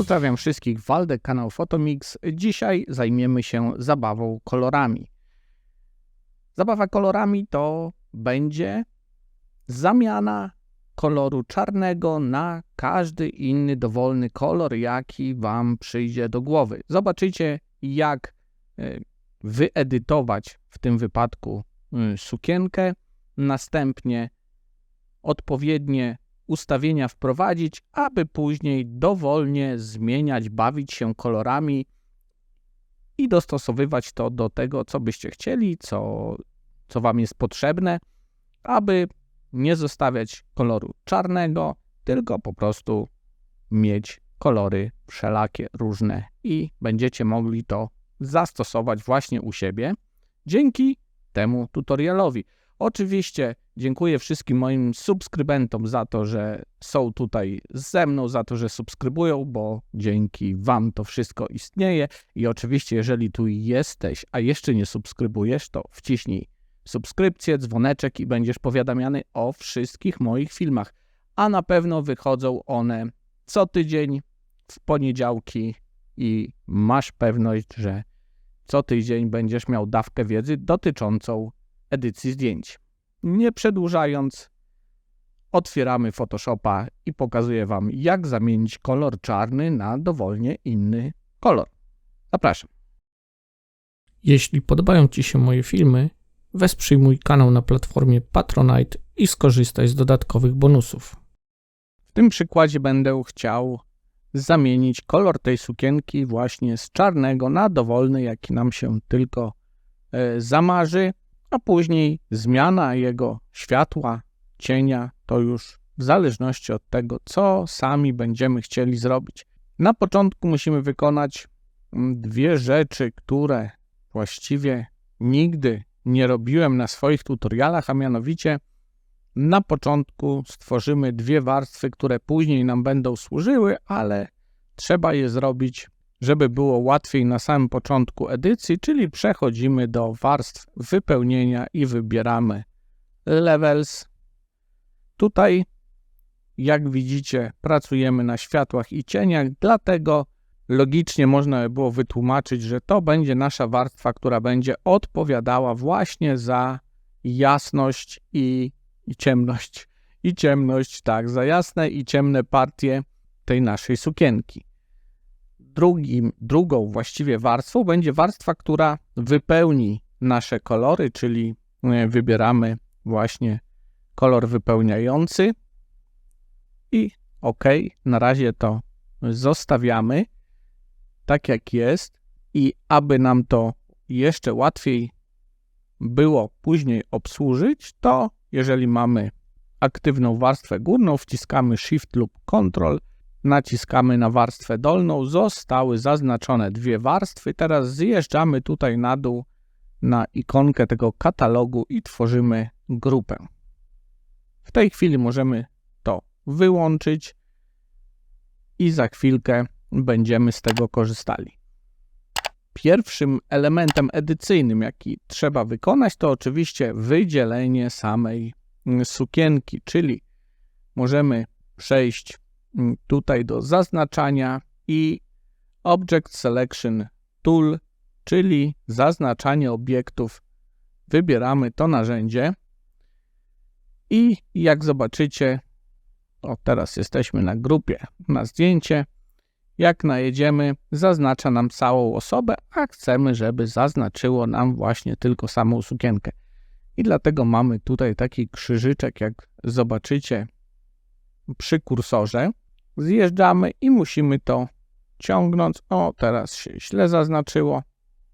Pozdrawiam wszystkich, Waldek, kanał Photomix. Dzisiaj zajmiemy się zabawą kolorami. Zabawa kolorami to będzie zamiana koloru czarnego na każdy inny dowolny kolor, jaki Wam przyjdzie do głowy. Zobaczycie, jak e, wyedytować w tym wypadku e, sukienkę, następnie odpowiednie ustawienia wprowadzić, aby później dowolnie zmieniać, bawić się kolorami i dostosowywać to do tego, co byście chcieli, co, co Wam jest potrzebne, aby nie zostawiać koloru czarnego, tylko po prostu mieć kolory wszelakie, różne i będziecie mogli to zastosować właśnie u siebie dzięki temu tutorialowi. Oczywiście dziękuję wszystkim moim subskrybentom za to, że są tutaj ze mną, za to, że subskrybują, bo dzięki Wam to wszystko istnieje. I oczywiście, jeżeli tu jesteś, a jeszcze nie subskrybujesz, to wciśnij subskrypcję, dzwoneczek i będziesz powiadamiany o wszystkich moich filmach. A na pewno wychodzą one co tydzień w poniedziałki i masz pewność, że co tydzień będziesz miał dawkę wiedzy dotyczącą edycji zdjęć. Nie przedłużając, otwieramy Photoshopa i pokazuję Wam, jak zamienić kolor czarny na dowolnie inny kolor. Zapraszam. Jeśli podobają Ci się moje filmy, wesprzyj mój kanał na platformie Patronite i skorzystaj z dodatkowych bonusów. W tym przykładzie będę chciał zamienić kolor tej sukienki właśnie z czarnego na dowolny, jaki nam się tylko e, zamarzy a później zmiana jego światła, cienia to już w zależności od tego, co sami będziemy chcieli zrobić. Na początku musimy wykonać mm, dwie rzeczy, które właściwie nigdy nie robiłem na swoich tutorialach, a mianowicie na początku stworzymy dwie warstwy, które później nam będą służyły, ale trzeba je zrobić żeby było łatwiej na samym początku edycji, czyli przechodzimy do warstw wypełnienia i wybieramy Levels. Tutaj, jak widzicie, pracujemy na światłach i cieniach, dlatego logicznie można by było wytłumaczyć, że to będzie nasza warstwa, która będzie odpowiadała właśnie za jasność i, i ciemność. I ciemność, tak, za jasne i ciemne partie tej naszej sukienki drugim, drugą właściwie warstwą będzie warstwa, która wypełni nasze kolory, czyli e, wybieramy właśnie kolor wypełniający. I OK, na razie to zostawiamy tak jak jest. I aby nam to jeszcze łatwiej było później obsłużyć, to jeżeli mamy aktywną warstwę górną, wciskamy Shift lub Ctrl naciskamy na warstwę dolną, zostały zaznaczone dwie warstwy. Teraz zjeżdżamy tutaj na dół na ikonkę tego katalogu i tworzymy grupę. W tej chwili możemy to wyłączyć i za chwilkę będziemy z tego korzystali. Pierwszym elementem edycyjnym, jaki trzeba wykonać, to oczywiście wydzielenie samej sukienki, czyli możemy przejść tutaj do zaznaczania i Object Selection Tool, czyli zaznaczanie obiektów. Wybieramy to narzędzie i jak zobaczycie, o teraz jesteśmy na grupie, na zdjęcie, jak najedziemy, zaznacza nam całą osobę, a chcemy, żeby zaznaczyło nam właśnie tylko samą sukienkę. I dlatego mamy tutaj taki krzyżyczek, jak zobaczycie przy kursorze zjeżdżamy i musimy to ciągnąć. O, teraz się źle zaznaczyło,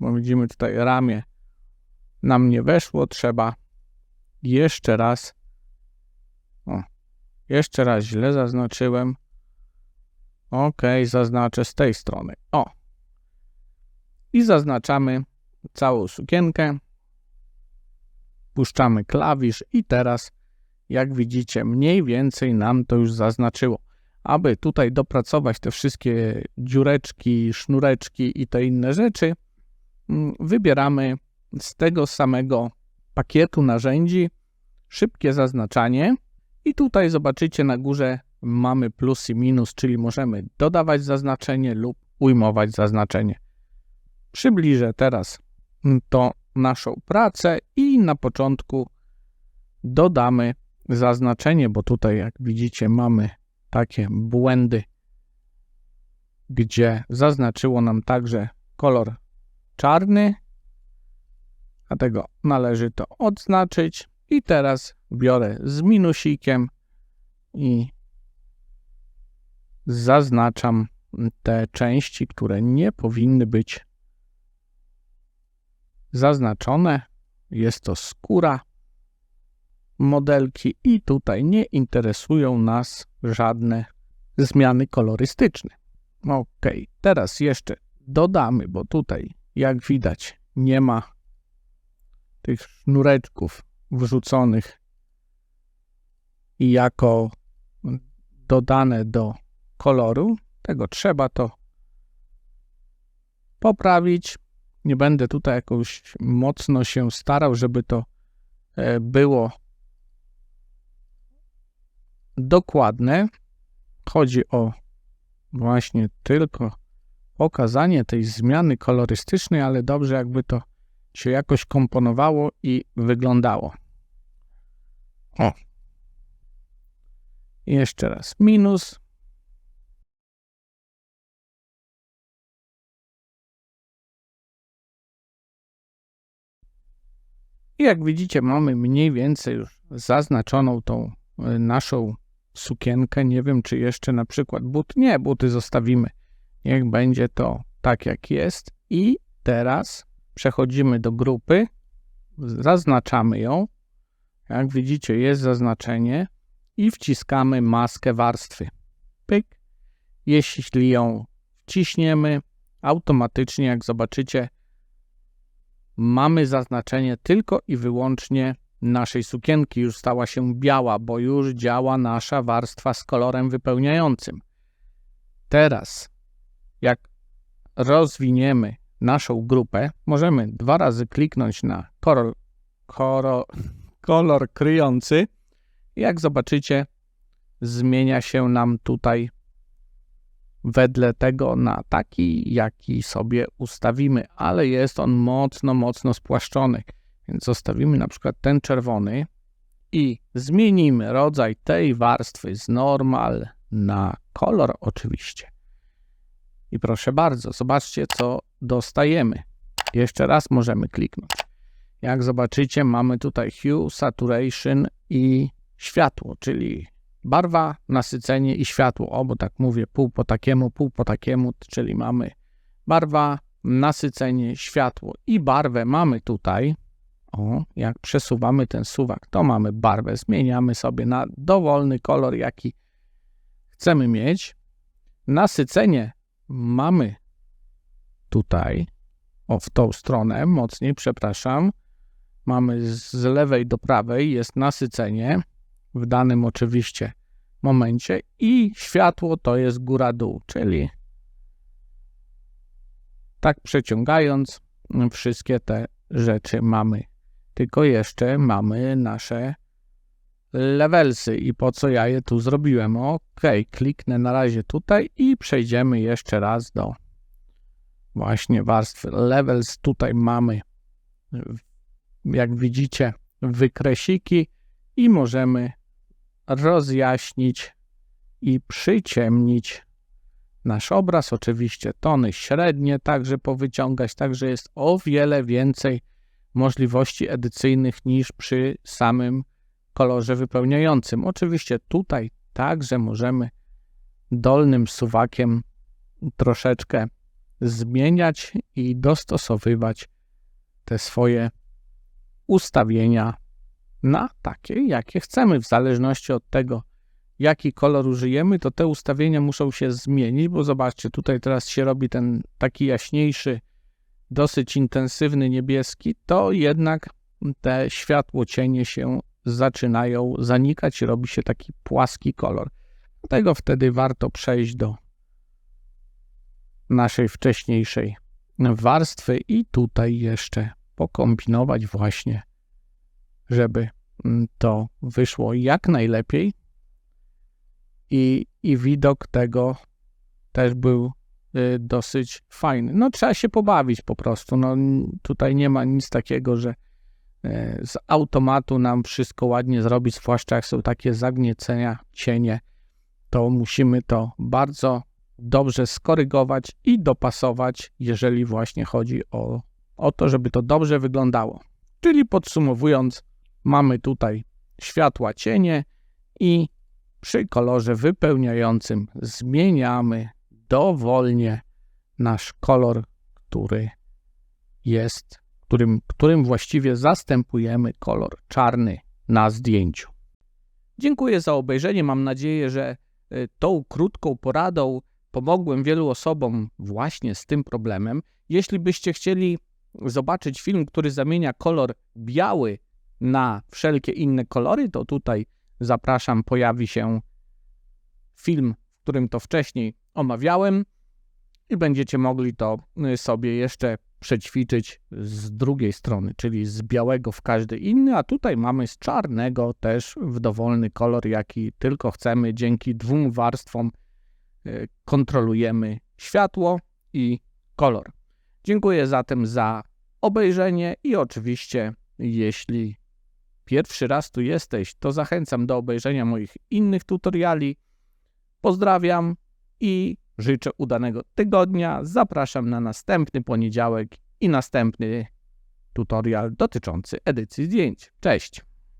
bo widzimy tutaj ramię nam nie weszło, trzeba jeszcze raz o, jeszcze raz źle zaznaczyłem. Ok, zaznaczę z tej strony. O. I zaznaczamy całą sukienkę. Puszczamy klawisz i teraz, jak widzicie, mniej więcej nam to już zaznaczyło aby tutaj dopracować te wszystkie dziureczki, sznureczki i te inne rzeczy, mm, wybieramy z tego samego pakietu narzędzi szybkie zaznaczanie i tutaj zobaczycie na górze mamy plus i minus, czyli możemy dodawać zaznaczenie lub ujmować zaznaczenie. Przybliżę teraz to naszą pracę i na początku dodamy zaznaczenie, bo tutaj jak widzicie mamy takie błędy, gdzie zaznaczyło nam także kolor czarny, dlatego należy to odznaczyć i teraz biorę z minusikiem i zaznaczam te części, które nie powinny być zaznaczone. Jest to skóra modelki i tutaj nie interesują nas żadne zmiany kolorystyczne. Ok, teraz jeszcze dodamy, bo tutaj jak widać nie ma tych sznureczków wrzuconych i jako dodane do koloru. Tego trzeba to poprawić. Nie będę tutaj jakoś mocno się starał, żeby to e, było dokładne. Chodzi o właśnie tylko pokazanie tej zmiany kolorystycznej, ale dobrze jakby to się jakoś komponowało i wyglądało. O. Jeszcze raz minus. I jak widzicie, mamy mniej więcej już zaznaczoną tą y, naszą sukienkę. Nie wiem, czy jeszcze na przykład but. Nie, buty zostawimy. Niech będzie to tak, jak jest. I teraz przechodzimy do grupy, zaznaczamy ją. Jak widzicie, jest zaznaczenie i wciskamy maskę warstwy. Pyk. Jeśli ją wciśniemy, automatycznie, jak zobaczycie, mamy zaznaczenie tylko i wyłącznie naszej sukienki. Już stała się biała, bo już działa nasza warstwa z kolorem wypełniającym. Teraz, jak rozwiniemy naszą grupę, możemy dwa razy kliknąć na kolor, kolor, kolor kryjący. Jak zobaczycie, zmienia się nam tutaj wedle tego na taki, jaki sobie ustawimy, ale jest on mocno, mocno spłaszczony. Więc zostawimy na przykład ten czerwony i zmienimy rodzaj tej warstwy z normal na kolor oczywiście. I proszę bardzo, zobaczcie co dostajemy. Jeszcze raz możemy kliknąć. Jak zobaczycie, mamy tutaj hue, saturation i światło, czyli barwa, nasycenie i światło. O, bo tak mówię, pół po takiemu, pół po takiemu, czyli mamy barwa, nasycenie, światło i barwę mamy tutaj. O, jak przesuwamy ten suwak, to mamy barwę. Zmieniamy sobie na dowolny kolor, jaki chcemy mieć. Nasycenie mamy tutaj, o w tą stronę, mocniej, przepraszam. Mamy z lewej do prawej, jest nasycenie w danym oczywiście momencie i światło to jest góra-dół, czyli tak przeciągając wszystkie te rzeczy mamy. Tylko jeszcze mamy nasze levelsy i po co ja je tu zrobiłem. Ok, kliknę na razie tutaj i przejdziemy jeszcze raz do właśnie warstwy levels. Tutaj mamy, jak widzicie, wykresiki i możemy rozjaśnić i przyciemnić nasz obraz. Oczywiście tony średnie także powyciągać, także jest o wiele więcej możliwości edycyjnych niż przy samym kolorze wypełniającym. Oczywiście tutaj także możemy dolnym suwakiem troszeczkę zmieniać i dostosowywać te swoje ustawienia na takie, jakie chcemy. W zależności od tego, jaki kolor użyjemy, to te ustawienia muszą się zmienić, bo zobaczcie, tutaj teraz się robi ten taki jaśniejszy, dosyć intensywny niebieski, to jednak te światło cienie się zaczynają zanikać robi się taki płaski kolor. Dlatego wtedy warto przejść do naszej wcześniejszej warstwy i tutaj jeszcze pokombinować właśnie, żeby to wyszło jak najlepiej. i, i widok tego też był dosyć fajny. No trzeba się pobawić po prostu. No, tutaj nie ma nic takiego, że y, z automatu nam wszystko ładnie zrobić, zwłaszcza jak są takie zagniecenia, cienie, to musimy to bardzo dobrze skorygować i dopasować, jeżeli właśnie chodzi o, o to, żeby to dobrze wyglądało. Czyli podsumowując, mamy tutaj światła, cienie i przy kolorze wypełniającym zmieniamy dowolnie nasz kolor, który jest, którym, którym właściwie zastępujemy kolor czarny na zdjęciu. Dziękuję za obejrzenie. Mam nadzieję, że y, tą krótką poradą pomogłem wielu osobom właśnie z tym problemem. Jeśli byście chcieli zobaczyć film, który zamienia kolor biały na wszelkie inne kolory, to tutaj zapraszam, pojawi się film, którym to wcześniej omawiałem i będziecie mogli to y, sobie jeszcze przećwiczyć z drugiej strony, czyli z białego w każdy inny, a tutaj mamy z czarnego też w dowolny kolor, jaki tylko chcemy. Dzięki dwóm warstwom y, kontrolujemy światło i kolor. Dziękuję zatem za obejrzenie i oczywiście, jeśli pierwszy raz tu jesteś, to zachęcam do obejrzenia moich innych tutoriali. Pozdrawiam i życzę udanego tygodnia. Zapraszam na następny poniedziałek i następny tutorial dotyczący edycji zdjęć. Cześć!